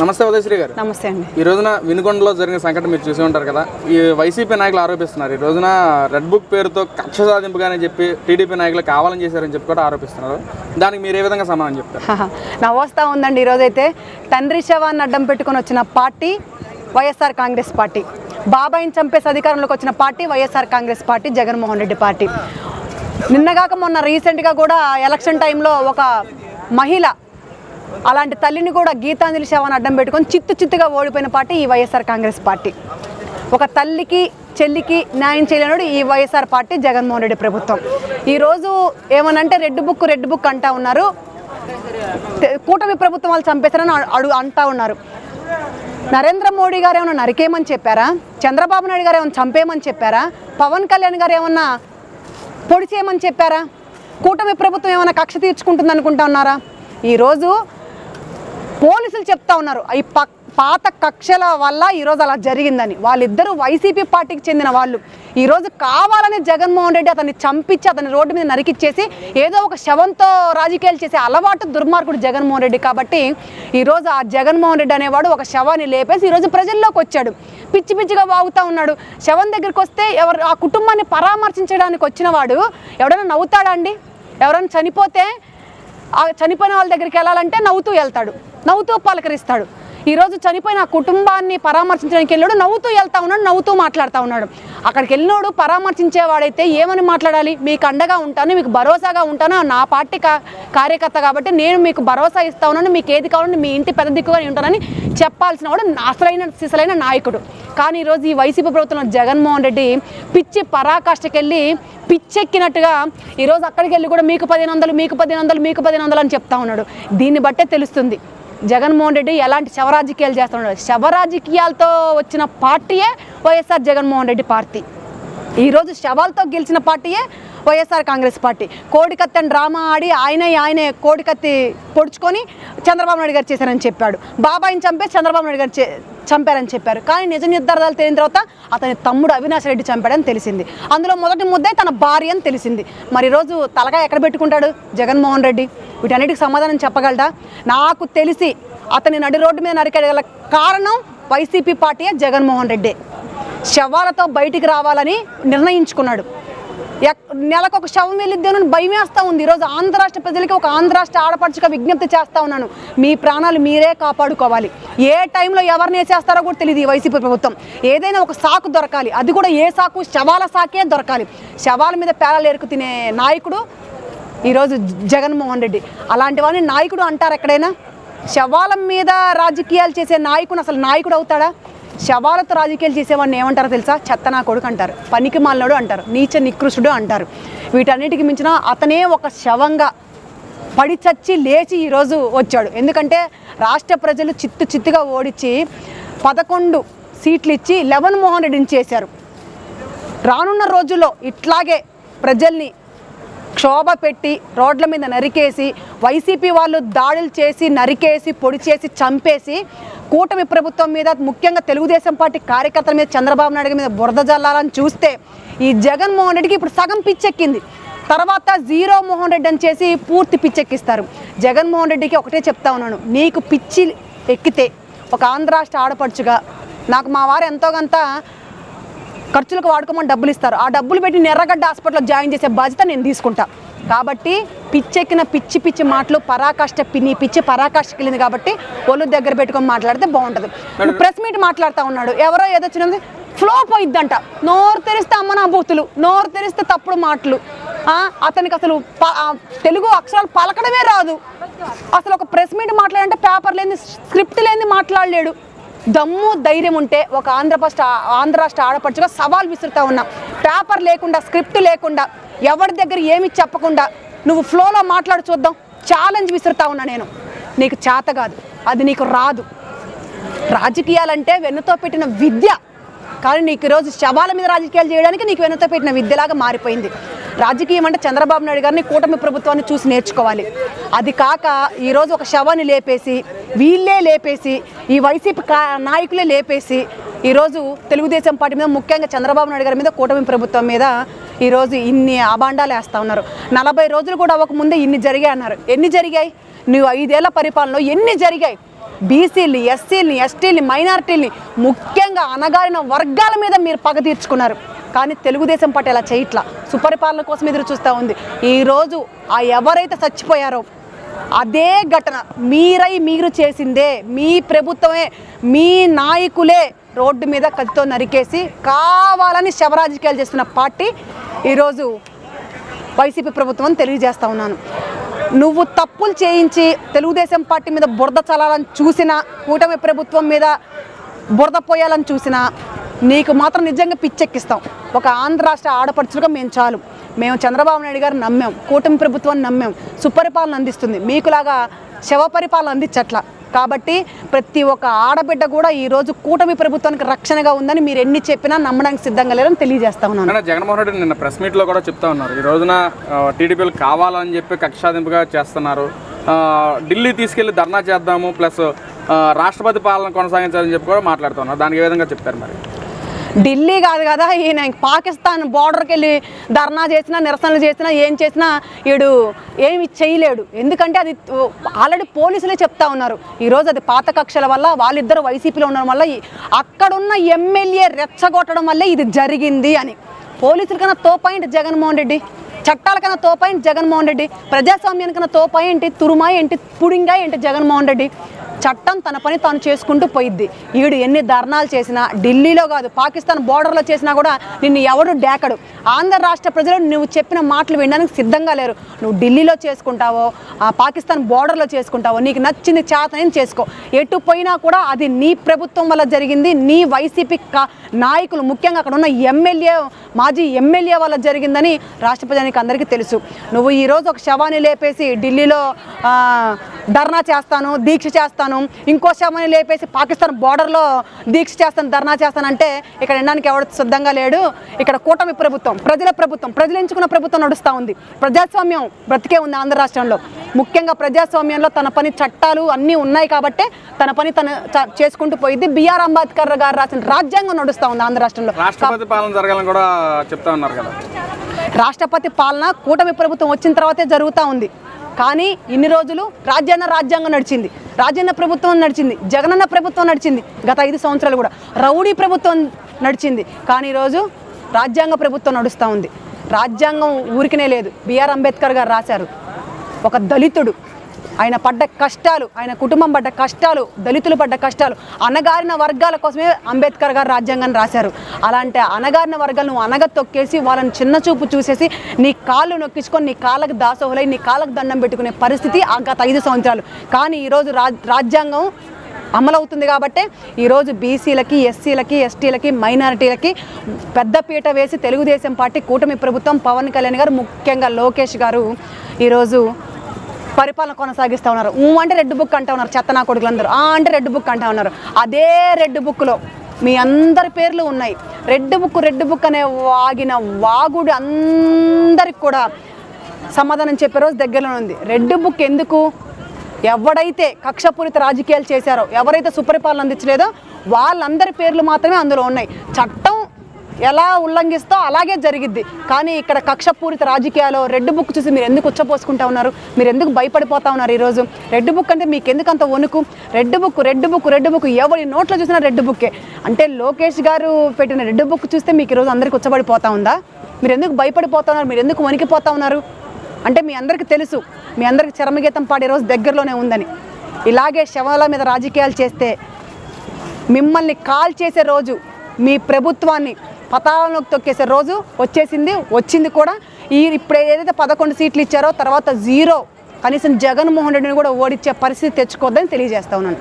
నమస్తే ఉదయశ్రీ గారు. నమస్తే అండి. ఈ రోజున వినుకొండలో జరిగిన సంఘటన మీరు చూసి ఉంటారు కదా. ఈ వైసీపీ నాయకులు ఆరోపిస్తున్నారు. ఈ రోజున రెడ్ బుక్ పేరుతో కక్ష సాధింపుగానే చెప్పి టీడీపీ నాయకులు కావాలని చేశారని చెప్పి కూడా ఆరోపిస్తున్నారు. దానికి మీరు ఏ విధంగా సమాధానం చెప్తారు? హహ. నవ్వొస్తా ఉందండి ఈరోజైతే తండ్రి శవాన్ని అడ్డం పెట్టుకొని వచ్చిన పార్టీ వైఎస్ఆర్ కాంగ్రెస్ పార్టీ. బాబాయిని చంపేసి అధికారంలోకి వచ్చిన party YSR Congress party Jaganmohan Reddy party. నిన్నగాక మొన్న రీసెంట్గా కూడా ఎలక్షన్ టైంలో ఒక మహిళ అలాంటి తల్లిని కూడా గీతాంజలి శవాన్ని అడ్డం పెట్టుకొని చిత్తు చిత్తుగా ఓడిపోయిన పార్టీ ఈ వైఎస్ఆర్ కాంగ్రెస్ పార్టీ. ఒక తల్లికి చెల్లికి న్యాయం చేయలేనుడు ఈ వైఎస్ఆర్ పార్టీ జగన్మోహన్ రెడ్డి ప్రభుత్వం. ఈరోజు ఏమనంటే రెడ్ బుక్ రెడ్ బుక్ అంటా ఉన్నారు. కూటమి ప్రభుత్వం వాళ్ళు చంపేశారని అడు- అంటా ఉన్నారు. నరేంద్ర మోడీ గారు ఏమైనా నరికేయమని చెప్పారా? చంద్రబాబు నాయుడు గారు ఏమైనా చంపేయమని చెప్పారా? పవన్ కళ్యాణ్ గారు ఏమన్నా పొడి చేయమని చెప్పారా? కూటమి ప్రభుత్వం ఏమైనా కక్ష తీర్చుకుంటుంది అనుకుంటా ఉన్నారా ఈరోజు పోలీసులు చెప్తా ఉన్నారు. ఈ పక్ పాత కక్షల వల్ల ఈరోజు అలా జరిగిందని. వాళ్ళిద్దరూ వైసీపీ పార్టీకి చెందిన వాళ్ళు. ఈరోజు కావాలని జగన్మోహన్ రెడ్డి అతన్ని చంపించి అతని రోడ్డు మీద నరికిచ్చేసి ఏదో ఒక శవంతో రాజకీయాలు చేసే అలవాటు దుర్మార్గుడు జగన్మోహన్ రెడ్డి కాబట్టి ఈరోజు ఆ జగన్మోహన్ రెడ్డి అనేవాడు ఒక శవాన్ని లేపేసి ఈరోజు ప్రజల్లోకి వచ్చాడు. పిచ్చి పిచ్చిగా వాగుతూ ఉన్నాడు. శవం దగ్గరికి వస్తే ఎవరు ఆ కుటుంబాన్ని పరామర్శించడానికి వచ్చిన వాడు ఎవడైనా నవ్వుతాడా అండి? ఎవరైనా చనిపోతే ఆ చనిపోయిన వాళ్ళ దగ్గరికి వెళ్ళాలంటే నవ్వుతూ వెళ్తాడు నవ్వుతూ పలకరిస్తాడు. ఈరోజు చనిపోయిన కుటుంబాన్ని పరామర్శించడానికి వెళ్ళాడు నవ్వుతూ వెళ్తా ఉన్నాడు నవ్వుతూ మాట్లాడుతూ ఉన్నాడు. అక్కడికి వెళ్ళినోడు పరామర్శించేవాడైతే ఏమని మాట్లాడాలి? మీకు అండగా ఉంటాను మీకు భరోసాగా ఉంటాను నా పార్టీ కా కార్యకర్త కాబట్టి నేను మీకు భరోసా ఇస్తా ఉన్నాను మీకు ఏది కావాలని మీ ఇంటి పెద్ద దిక్కుగా ఉంటానని చెప్పాల్సిన వాడు అసలైన సిసలైన నాయకుడు. కానీ ఈరోజు ఈ వైసీపీ ప్రభుత్వం జగన్మోహన్ రెడ్డి పిచ్చి పరాకాష్ఠకెళ్ళి పిచ్చెక్కినట్టుగా ఈరోజు అక్కడికి వెళ్ళి కూడా మీకు పదిహేను వందలు మీకు పదిహేను వందలు మీకు పదిహేను వందలు అని చెప్తా ఉన్నాడు. దీన్ని బట్టే తెలుస్తుంది. జగన్మోహన్ రెడ్డి ఎలాంటి శవరాజకీయాలు చేస్తున్నాడు? శవరాజకీయాలతో వచ్చిన పార్టీయే వైఎస్ఆర్ జగన్మోహన్ రెడ్డి పార్టీ. ఈరోజు శవాలతో గెలిచిన పార్టీయే వైఎస్ఆర్ కాంగ్రెస్ పార్టీ. కోడికత్తి అని డ్రామా ఆడి ఆయనే ఆయనే కోడికత్తి పొడుచుకొని చంద్రబాబు నాయుడు గారు చేశారని చెప్పాడు. బాబాయిని చంపే చంద్రబాబు నాయుడు గారు చే- చంపారని చెప్పారు. కానీ నిజ నిర్ధారాలు తెలియని తర్వాత అతని తమ్ముడు అవినాష్ రెడ్డి చంపాడని తెలిసింది. అందులో మొదటి ముద్దే తన భార్య అని తెలిసింది. మరి ఈరోజు తలగా ఎక్కడ పెట్టుకుంటాడు? జగన్మోహన్ రెడ్డి. వీటన్నిటికి సమాధానం చెప్పగలడా? నాకు తెలిసి అతని నడి రోడ్డు మీద నరికేయగల కారణం వైసీపీ పార్టీయే జగన్మోహన్ రెడ్డి. శవాలతో బయటికి రావాలని నిర్ణయించుకున్నాడు. నెలకు ఒక శవం వెళ్ళిద్దేనని భయం వేస్తూ ఉంది. ఈరోజు ఆంధ్ర రాష్ట్ర ప్రజలకి ఒక ఆంధ్ర రాష్ట్ర ఆడపడుచుగా విజ్ఞప్తి చేస్తూ ఉన్నాను. మీ ప్రాణాలు మీరే కాపాడుకోవాలి. ఏ టైంలో ఎవరిని వేసేస్తారో కూడా తెలియదు ఈ వైసీపీ ప్రభుత్వం. ఏదైనా ఒక సాకు దొరకాలి. అది కూడా ఏ సాకు? శవాల సాకే దొరకాలి. శవాల మీద పేలాలు ఎరుకు తినే నాయకుడు ఈరోజు జగన్మోహన్ రెడ్డి. అలాంటి వాడిని నాయకుడు అంటారు ఎక్కడైనా? శవాల మీద రాజకీయాలు చేసే నాయకుడు అసలు నాయకుడు అవుతాడా? శవాలతో రాజకీయాలు చేసేవాడిని ఏమంటారో తెలుసా? చెత్త నా కొడుకు అంటారు. పనికి మాలినోడు అంటారు. నీచ నికృష్టుడు అంటారు. వీటన్నిటికి మించిన అతనే ఒక శవంగా పడి చచ్చి లేచి ఈరోజు వచ్చాడు. ఎందుకంటే రాష్ట్ర ప్రజలు చిత్తు చిత్తుగా ఓడించి పదకొండు సీట్లు ఇచ్చి లెవెన్ మోహన్ రెడ్డిని చేశారు. రానున్న రోజుల్లో ఇట్లాగే ప్రజల్ని క్షోభ పెట్టి రోడ్ల మీద నరికేసి వైసీపీ వాళ్ళు దాడులు చేసి నరికేసి పొడి చేసి చంపేసి కూటమి ప్రభుత్వం మీద ముఖ్యంగా తెలుగుదేశం పార్టీ కార్యకర్తల మీద చంద్రబాబు నాయుడు మీద బురద జల్లాలని చూస్తే ఈ జగన్మోహన్ రెడ్డికి ఇప్పుడు సగం పిచ్చెక్కింది. తర్వాత జీరో మోహన్ రెడ్డి అని చేసి పూర్తి పిచ్చెక్కిస్తారు. జగన్మోహన్ రెడ్డికి ఒకటే చెప్తా ఉన్నాను నీకు పిచ్చి ఎక్కితే ఒక ఆంధ్ర రాష్ట్ర ఆడపడుచుగా నాకు మా వారు ఎంతో కొంత ఖర్చులకు వాడుకోమని డబ్బులు ఇస్తారు. ఆ డబ్బులు పెట్టి నెర్రగడ్డ హాస్పిటల్లో జాయిన్ చేసే బాధ్యత నేను తీసుకుంటా. కాబట్టి పిచ్చెక్కిన పిచ్చి పిచ్చి మాటలు పరాకాష్ట పిన్ని పిచ్చి పరాకాష్ఠకి వెళ్ళింది కాబట్టి ఒళ్ళు దగ్గర పెట్టుకొని మాట్లాడితే బాగుంటుంది. ప్రెస్ మీట్ మాట్లాడుతూ ఉన్నాడు. ఎవరో ఏదో వచ్చినది ఫ్లో పోయిద్దంట నోరు తెరిస్తే అమ్మ నా బూతులు నోరు తెరిస్తే తప్పుడు మాటలు. అతనికి అసలు తెలుగు అక్షరాలు పలకడమే రాదు. అసలు ఒక ప్రెస్ మీట్ మాట్లాడంటే పేపర్ లేని స్క్రిప్ట్ లేని మాట్లాడలేడు. దమ్ము ధైర్యం ఉంటే ఒక ఆంధ్ర ఆంధ్ర రాష్ట్ర ఆడపడుచుగా సవాల్ విసురుతూ ఉన్నా. పేపర్ లేకుండా స్క్రిప్ట్ లేకుండా ఎవరి దగ్గర ఏమి చెప్పకుండా నువ్వు ఫ్లోలో మాట్లాడి చూద్దాం ఛాలెంజ్ విసురుతా ఉన్నా నేను. నీకు చేత కాదు అది నీకు రాదు. రాజకీయాలంటే వెన్నుతో పెట్టిన విద్య. కానీ నీకు ఈరోజు శవాల మీద రాజకీయాలు చేయడానికి నీకు వెన్నుతో పెట్టిన విద్యలాగా మారిపోయింది. రాజకీయం అంటే చంద్రబాబు నాయుడు గారిని కూటమి ప్రభుత్వాన్ని చూసి నేర్చుకోవాలి. అది కాక ఈరోజు ఒక శవాన్ని లేపేసి వీళ్ళే లేపేసి ఈ వైసీపీ నాయకులే లేపేసి ఈరోజు తెలుగుదేశం పార్టీ మీద ముఖ్యంగా చంద్రబాబు నాయుడు గారి మీద కూటమి ప్రభుత్వం మీద ఈరోజు ఇన్ని అబాండాలు వేస్తూ ఉన్నారు. నలభై రోజులు కూడా అవ్వకముందే ఇన్ని జరిగాయి అన్నారు. ఎన్ని జరిగాయి? నువ్వు ఐదేళ్ళ పరిపాలనలో ఎన్ని జరిగాయి? బీసీలు ఎస్సీలని ఎస్టీలని మైనారిటీలని ముఖ్యంగా అనగారిన వర్గాల మీద మీరు పగ తీర్చుకున్నారు. కానీ తెలుగుదేశం పార్టీ అలా చేయట్లా. సుపరిపాలన కోసం ఎదురు చూస్తూ ఉంది. ఈరోజు ఆ ఎవరైతే చచ్చిపోయారో అదే ఘటన మీరై మీరు చేసిందే. మీ ప్రభుత్వమే మీ నాయకులే రోడ్డు మీద కత్తితో నరికేసి కావాలని శవరాజకీయాలు చేస్తున్న పార్టీ ఈరోజు వైసీపీ ప్రభుత్వం తెలియజేస్తా ఉన్నాను. నువ్వు తప్పులు చేయించి తెలుగుదేశం పార్టీ మీద బురద చల్లాలని చూసినా కూటమి ప్రభుత్వం మీద బురద పోయాలని చూసినా నీకు మాత్రం నిజంగా పిచ్చెక్కిస్తాం. ఒక ఆంధ్ర రాష్ట్ర ఆడపడుచులుగా మేము చాలు. మేము చంద్రబాబు నాయుడు గారు నమ్మాం కూటమి ప్రభుత్వాన్ని నమ్మాం సుపరిపాలన అందిస్తుంది. మీకులాగా శవ పరిపాలన అందించట్ల. కాబట్టి ప్రతి ఒక్క ఆడబిడ్డ కూడా ఈరోజు కూటమి ప్రభుత్వానికి రక్షణగా ఉందని మీరు ఎన్ని చెప్పినా నమ్మడానికి సిద్ధంగా లేరని తెలియజేస్తా ఉన్నాను. జగన్మోహన్ రెడ్డి నిన్న ప్రెస్ మీట్లో కూడా చెప్తా ఉన్నారు. ఈ రోజున టీడీపీలు కావాలని చెప్పి కక్షాదింపుగా చేస్తున్నారు. ఢిల్లీ తీసుకెళ్ళి ధర్నా చేద్దాము ప్లస్ రాష్ట్రపతి పాలన కొనసాగించాలని చెప్పి కూడా మాట్లాడుతున్నారు దానికి ఏ విధంగా చెప్తారు మరి? ఢిల్లీ కాదు కదా ఈయన పాకిస్తాన్ బార్డర్కి వెళ్ళి ధర్నా చేసినా నిరసనలు చేసినా ఏం చేసినా వీడు ఏమి చేయలేడు. ఎందుకంటే అది ఆల్రెడీ పోలీసులే చెప్తా ఉన్నారు. ఈరోజు అది పాత కక్షల వల్ల వాళ్ళిద్దరు వైసీపీలో ఉండడం వల్ల అక్కడున్న ఎమ్మెల్యే రెచ్చగొట్టడం వల్లే ఇది జరిగింది అని. పోలీసుల కన్నా తో పాయింట్ జగన్మోహన్ రెడ్డి చట్టాల కన్నా తో పాయింట్ జగన్మోహన్ రెడ్డి ప్రజాస్వామ్యానికన్నా తో పాయింట్ తురుమా ఏంటి పుడింగా ఏంటి జగన్మోహన్ రెడ్డి? చట్టం తన పని తాను చేసుకుంటూ పోయిద్ది. ఈడు ఎన్ని ధర్నాలు చేసినా ఢిల్లీలో కాదు పాకిస్తాన్ బోర్డర్లో చేసినా కూడా నిన్ను ఎవడు డేకడు. ఆంధ్ర రాష్ట్ర ప్రజలు నువ్వు చెప్పిన మాటలు వినడానికి సిద్ధంగా లేరు. నువ్వు ఢిల్లీలో చేసుకుంటావో ఆ పాకిస్తాన్ బోర్డర్లో చేసుకుంటావో నీకు నచ్చింది చేతనని చేసుకో. ఎటు పోయినా కూడా అది నీ ప్రభుత్వం వల్ల జరిగింది. నీ వైసీపీ కా- నాయకులు ముఖ్యంగా అక్కడ ఉన్న ఎమ్మెల్యే మాజీ ఎమ్మెల్యే వల్ల జరిగిందని రాష్ట్ర ప్రజానికి అందరికీ తెలుసు. నువ్వు ఈరోజు ఒక శవాన్ని లేపేసి ఢిల్లీలో ధర్నా చేస్తాను దీక్ష చేస్తాను ఇంకో శవాన్ని లేపేసి పాకిస్తాన్ బార్డర్లో దీక్ష చేస్తాను ధర్నా చేస్తానంటే ఇక్కడ వినడానికి ఎవడు సిద్ధంగా లేడు. ఇక్కడ కూటమి ప్రభుత్వం ప్రజల ప్రభుత్వం ప్రజలు ఎంచుకున్న ప్రభుత్వం నడుస్తూ ఉంది. ప్రజాస్వామ్యం బ్రతికే ఉంది ఆంధ్ర రాష్ట్రంలో. ముఖ్యంగా ప్రజాస్వామ్యంలో తన పని చట్టాలు అన్నీ ఉన్నాయి కాబట్టే తన పని తను చేసుకుంటూ పోయింది. బిఆర్ అంబేద్కర్ గారు రాసిన రాజ్యాంగం నడుస్తూ ఉంది ఆంధ్ర రాష్ట్రంలో. రాష్ట్రపతి పాలన జరగాలని కూడా చెప్తా ఉన్నారు కదా. రాష్ట్రపతి పాలన కూటమి ప్రభుత్వం వచ్చిన తర్వాతే జరుగుతూ ఉంది. కానీ ఇన్ని రోజులు రాజ్యాంగ రాజ్యాంగం నడిచింది. రాజ్యాంగ ప్రభుత్వం నడిచింది. జగనన్న ప్రభుత్వం నడిచింది. గత ఐదు సంవత్సరాలు కూడా. రౌడీ ప్రభుత్వం నడిచింది. కానీ ఈరోజు రాజ్యాంగ ప్రభుత్వం నడుస్తూ ఉంది. రాజ్యాంగం ఊరికనే లేదు. బిఆర్ అంబేద్కర్ గారు రాశారు. ఒక దళితుడు. ఆయన పడ్డ కష్టాలు ఆయన కుటుంబం పడ్డ కష్టాలు దళితులు పడ్డ కష్టాలు అనగారిన వర్గాల కోసమే అంబేద్కర్ గారు రాజ్యాంగాన్ని రాశారు. అలాంటి అనగారిన వర్గాలను నువ్వు అనగ తొక్కేసి వాళ్ళని చిన్న చూపు చూసేసి నీ కాళ్ళు నొక్కించుకొని నీ కాళ్ళకు దాసోహులై నీ కాళ్ళకు దండం పెట్టుకునే పరిస్థితి ఆ గత ఐదు సంవత్సరాలు. కానీ ఈరోజు రా రాజ్యాంగం అమలవుతుంది కాబట్టి ఈరోజు బీసీలకి ఎస్సీలకి ఎస్టీలకి మైనారిటీలకి పెద్దపీట వేసి తెలుగుదేశం పార్టీ కూటమి ప్రభుత్వం పవన్ కళ్యాణ్ గారు ముఖ్యంగా లోకేష్ గారు ఈరోజు పరిపాలన కొనసాగిస్తూ ఉన్నారు. ఊ అంటే రెడ్ బుక్ అంటూ ఉన్నారు చెత్త నా కొడుకులందరూ ఆ అంటే రెడ్ బుక్ అంటూ ఉన్నారు. అదే రెడ్ బుక్లో మీ అందరి పేర్లు ఉన్నాయి. రెడ్ బుక్ రెడ్ బుక్ అనే వాగిన వాగుడు అందరికి కూడా సమాధానం చెప్పే రోజు దగ్గరలో ఉంది. రెడ్ బుక్ ఎందుకు? ఎవడైతే కక్షపూరిత రాజకీయాలు చేశారో ఎవరైతే సుపరిపాలన అందించలేదో వాళ్ళందరి పేర్లు మాత్రమే అందులో ఉన్నాయి. చట్టం ఎలా ఉల్లంఘిస్తో అలాగే జరిగిద్ది. కానీ ఇక్కడ కక్షపూరిత రాజకీయాలు రెడ్ బుక్ చూసి మీరు ఎందుకు ఉచ్చపోసుకుంటా ఉన్నారు? మీరు ఎందుకు భయపడిపోతా ఉన్నారు ఈరోజు? రెడ్ బుక్ అంటే మీకు ఎందుకు అంత వణుకు? Red book red book red book ఎవరి నోట్లో చూసినా రెడ్ బుక్కే. అంటే లోకేష్ గారు పెట్టిన రెడ్ బుక్ చూస్తే మీకు ఈరోజు అందరికి ఉచ్చబడిపోతా ఉందా? మీరు ఎందుకు భయపడిపోతా ఉన్నారు? మీరు ఎందుకు వణికిపోతా ఉన్నారు? అంటే మీ అందరికీ తెలుసు. మీ అందరికి చరమగీతం పాడే రోజు దగ్గరలోనే ఉందని. ఇలాగే శవాల మీద రాజకీయాలు చేస్తే మిమ్మల్ని కాల్ చేసే రోజు మీ ప్రభుత్వాన్ని పతాళంలోకి తొక్కేసే రోజు వచ్చేసింది వచ్చింది కూడా. ఈ ఇప్పుడు ఏదైతే పదకొండు సీట్లు ఇచ్చారో తర్వాత జీరో కనీసం జగన్మోహన్ రెడ్డిని కూడా ఓడించే పరిస్థితి తెచ్చుకోవద్దని తెలియజేస్తా ఉన్నాను.